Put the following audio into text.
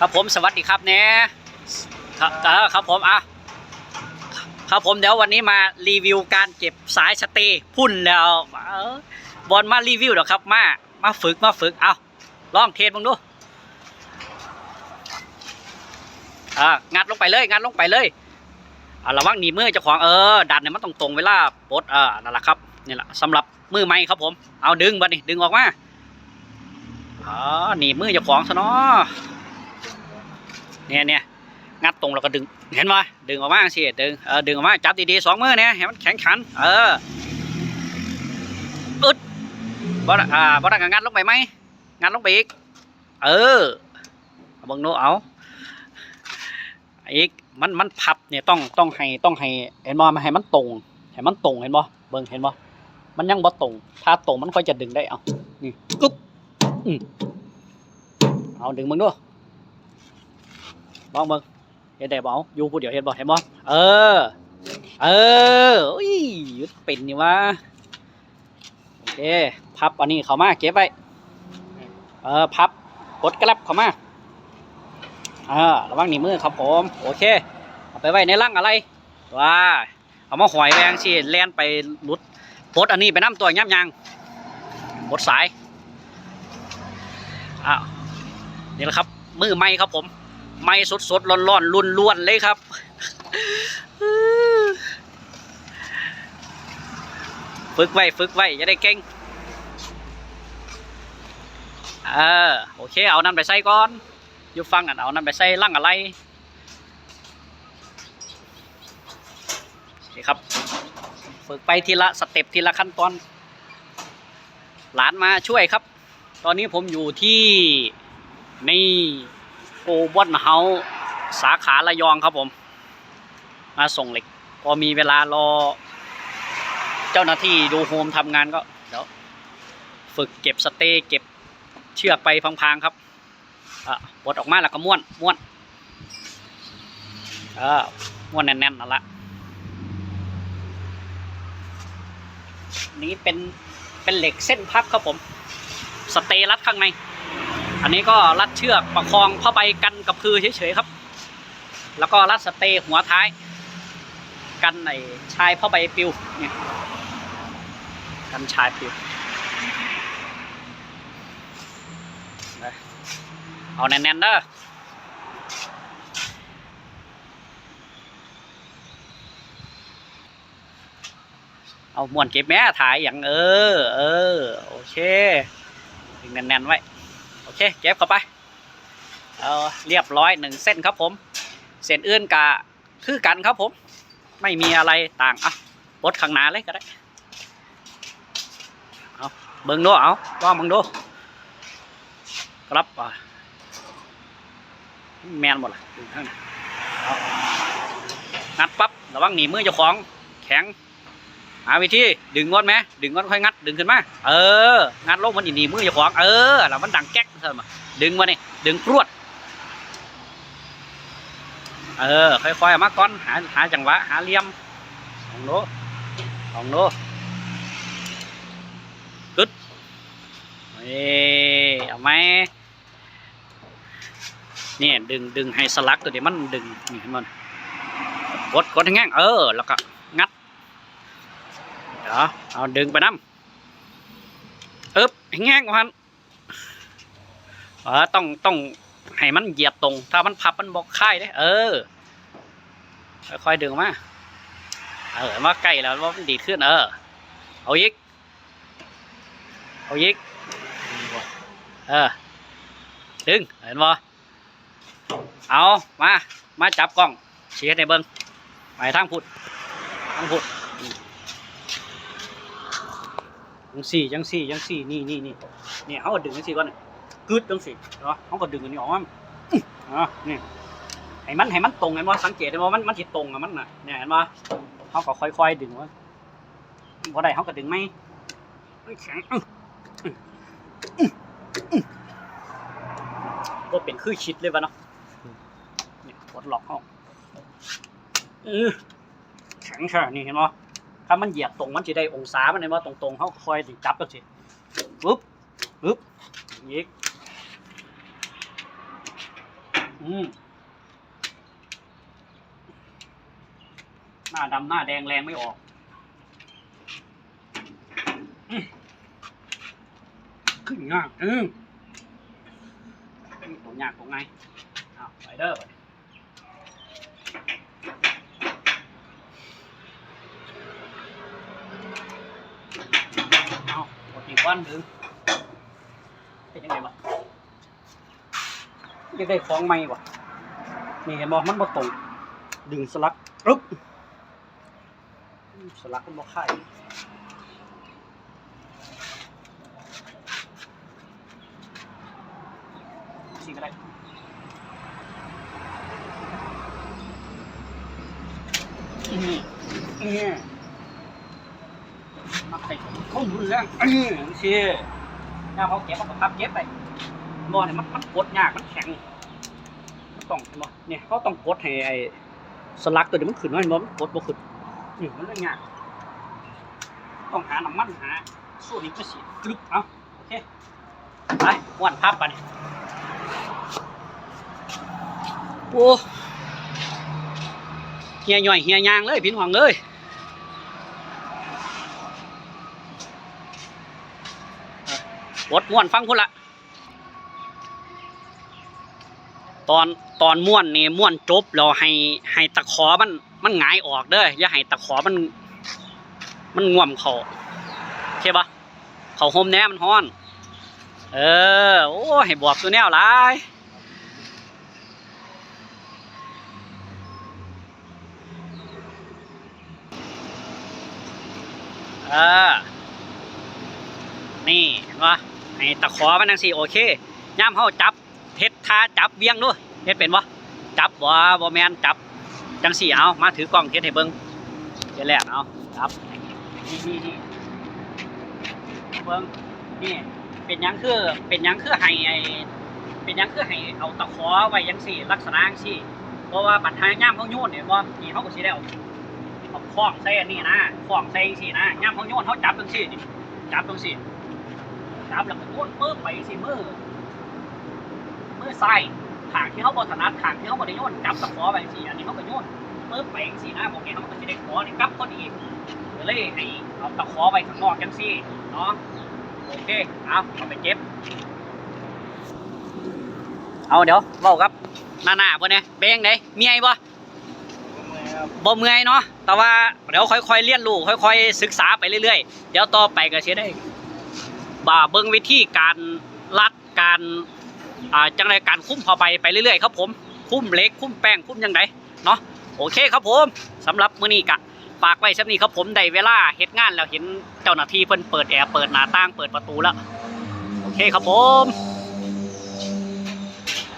ครับผมสวัสดีครับเนี่ยครับเออครับผมอะครับผมเดี๋ยววันนี้มารีวิวการเก็บสายสเตย์พุ่นแล้วบอลมารีวิวเดี๋ยวครับมามาฝึกมาฝึกเอาลองเทสมึงดูอ่างัดลงไปเลยงัดลงไปเลยอ่าระวังหนีมือเจ้าของเออดันเนี่ยมันตรงตรงเวลาปดเออนั่นแหละครับนี่แหละสำหรับมือไม้ครับผมเอาดึงบัดนี่ดึงออกมาอ๋อหนีมือเจ้าของซะเนาะ เนี่ยเนี่ยงัดตรงแล้วก็ดึงเห็นไหมดึงออกมาสิดึงเออดึงออกมาจับดีๆสองมือเนี่ยให้มันแข็งขัน เอออึดบอสอ่าบอสงัดลงไปไหมงัดลงไปอีก เออเอาเบังโนเอาอีกมันมันพับเนี่ยต้องต้องให้ต้องให้เห็นบ่มาให้มันตรงให้มันตรงเห็นบ่เบิ่งเห็นบ่มันยังบ่ตรง ถ้าตรงมันค่อยจะดึงได้เอานี่กึ๊บอืมเอาดึงมึงดู ลองเบิ่งเห็นได้บ่อยู่ผู้เดียวเห็นบ่เห็นบ่เออ เอออุ้ยยุดเป็นนี่วะโอเคพับอันนี้เข้ามาเก็บไว้เออพับกดกลับเข้ามาเออระวังหนีมือครับผมโอเคเอาไปไว้ในร่างอะไรว้าเอามาหอยแวงสิแล่นไปลุดปดอันนี้ไปน้ำตัวย่ำยางปดสายอ้าวนี่แหละครับ มือไม้ครับผม ไม่สดสดร้อนร้อนๆลุ่นล้วนเลยครับฝึกไว้ฝึกไว้จะได้เก่งเออโอเค เอานั่นไปใส่ก่อนอยู่ฟังกันเอานั่นไปใส่ล่างอะไรโอเคครับฝึกไปทีละสเต็ปทีละขั้นตอน หลานมาช่วยครับ ตอนนี้ผมอยู่ที่นี่ โอวันเฮาสาขาระยองครับผม มาส่งเหล็ก พอมีเวลารอ เจ้าหน้าที่ดูโฮมทำงานก็เดี๋ยวฝึกเก็บสเตย์เก็บเชือกไปพังๆครับอะปลดออกมาแล้วก็ม้วนม้วนเออม้วนแน่นๆนั่นละนี้เป็นเป็นเหล็กเส้นพับครับผม สเตย์รัดข้างใน อันนี้ก็รัดเชือกประคองผ้าใบกันกับคือเฉยๆครับ แล้วก็รัดสเตย์หัวท้าย กันไอ้ชายผ้าใบปิวเนี่ยกันชายปิวเอาแน่นๆเด้อเอาม้วนเก็บแม่ถ่ายอย่างเออ เออ โอเคแน่นๆไว้ เคเก็บเข้าไปเอาเรียบร้อยหนึ่งเส้นครับผม เส้นอื่นกะคือกันครับผม ไม่มีอะไรต่างอะปลดข้างหน้าเลยก็ได้เอาเบิ่งดูเอาว่ามึงดูครับอะแมนหมดละงข้างในเอางัดปั๊บระวังหนีมือเจ้าของแข็งหาวิธีดึงงอนไหมดึงงอนค่อยงัดดึงขึ้นมาเอองัดลงมันอีหนีมือเจ้าของเออแล้วมันดังแก๊ก ท่ามาดึงมานี่ดึงพรวด เออ ค่อยๆอมาก่อนหาหาจังหวะหาเหลี่ยมลองดูลองดูกึดเอ้เอาไหมเนี่ยดึงดึงให้สลักตัวเดี๋ยวมันดึงนี่เห็นมันกดกดให้แง่งเออ แล้วก็งัดเดี๋ยวเอาดึงไปน้ำอึ๊บให้แง่งมัน เออต้องต้องให้มันเหยียบตรง ถ้ามันพับมันบอกค่ายเด้เออค่อยๆดึงมาเออมาใกล้แล้วว่ามันดีขึ้นเออเอายิกเอายิกเออดึงเห็นบ่เอามามาจับกล้องเชียร์ในเบิ้งไปทางพุดทางพุดจังสี่จังสี่จังสี่นี่นี่นี่นี่เขาดึงจังสี่ก่อน กึดจังสี่เนาะเขาก็ดึงอันนี้ออกมาอ๋อนี่ให้มันให้มันตรงเห็นว่าสังเกตเห็นว่ามันมันสิตรงอะมันน่ะเนี่ยเห็นว่าเขาก็ค่อยๆดึงว่าพอได้เขาก็ดึงไม่มันแข็งอือก็เป็นคือชิดเลยวะเนาะเนี่ยปลดล็อกเขาเออแข็งใช่นี่เห็นว่าถ้ามันเหยียบตรงมันจะได้องศามันเห็นว่าตรงๆเขาคอยจับก็สิปึ๊บปึ๊บอย่างนี้ อืมหน้าดำหน้าแดงแรงไม่ออกอขึ้นง่ายอืมตัวยากตรงไหนอ้าวไปเด้อเอาปกติก้อนถึงเป็นยังไงบ้าง ยังได้ของใหม่บ่นี่เห็นบอกมันบ่ตรง ดึงสลักปึ๊บสลักมันบ่ค่ายสิก็ได้นี่นี่มาใส่ข้อมือเรื่องนี่สิถ้าเขาเก็บเขาก็พับเก็บไป บ่เนี่ยมันมันกดยากมันแข็งมันต้องเห็นบ่เนี่ยเขาต้องกดให้ไอ้สลักตัวนี้มันขึ้นมาเห็นบ่มันกดบ่ขึ้นนี่มันเลยยากต้องหาน้ำมันหาสูตรนี้ก็สิกรึบเอาโอเคไปวันพับไปนี่โอ้เฮียย่อยเฮียยางเลยพี่น้องเลยกดม่วนฟังพุ่นละ ตอนตอนม้วนนี่ม้วนจบแล้วให้ให้ตะขอมันมันหงายออกเด้ออย่าให้ตะขอมัน มันง่วมเขาโอเคปะเขาโฮมแน่มันฮ้อน เออ โอ้ให้บอกตัวแนวหลายเออ นี่เห็นปะให้ตะขอมันจังสิโอเคย่ามเฮาจับ เฮ็ดท่าจับเวียงด้วยเฮ็ดเป็นบ่จับบ่บ่แมนจับจังสี่เอามาถือกล้องเฮ็ดให้เบิ่งเฮ็ดแรกเอาจับนี่นี่นี่เบิ่งนี่เป็นยังคือเป็นยังคือให้ไอเป็นยังคือให้เอาตะขอไว้จังสี่ลักษณะจังสี่เพราะว่าบัดทางย่ามเฮาโยนเนี่ยบ่นี่เฮาก็สิได้เอาเอาคล้องใส่นนี้นะคล้องใส่จังซี่นะย่ามเฮาโยนเฮาจับจังซี่นี่จับจังซี่จับแล้วก็โยนปึ๊บไปสิมือ มือซ้ายขางที่เขาบอถนัดขางที่เขาบอได้โยนจับตะขอไปสิอันนี้เขาก็โยนปึ๊บไปจังซี่นะบอเงี้ยเขาก็จะได้ขอนี่กลับพอดีเลยให้เอาตะขอไปข้างนอกจังซี่เนาะโอเคเอาเอาไปเก็บ เอาเดี๋ยวเว้าครับหน้าหน้าบ่เนี่ยเบงไดเมียบ่บ่เมื่อยเนาะแต่ว่าเดี๋ยวค่อยๆเรียนรู้ค่อยๆศึกษาไปเรื่อยๆ เดี๋ยวต่อไปก็สิได้บ่าเบิ่งวิธีการรัดการ อ่าจังไรการคุ้มพอไปไปเรื่อยๆครับผมคุ้มเล็กคุ้มแป้งคุ้มยังไงเนาะโอเคครับผมสำหรับมื้อนี้กะฝากไว้สักนี้ครับผมได้เวลาเฮ็ดงานแล้วเห็นเจ้าหน้าที่เพิ่นเปิดแอร์เปิดหน้าต่างเปิดประตูแล้วโอเคครับผม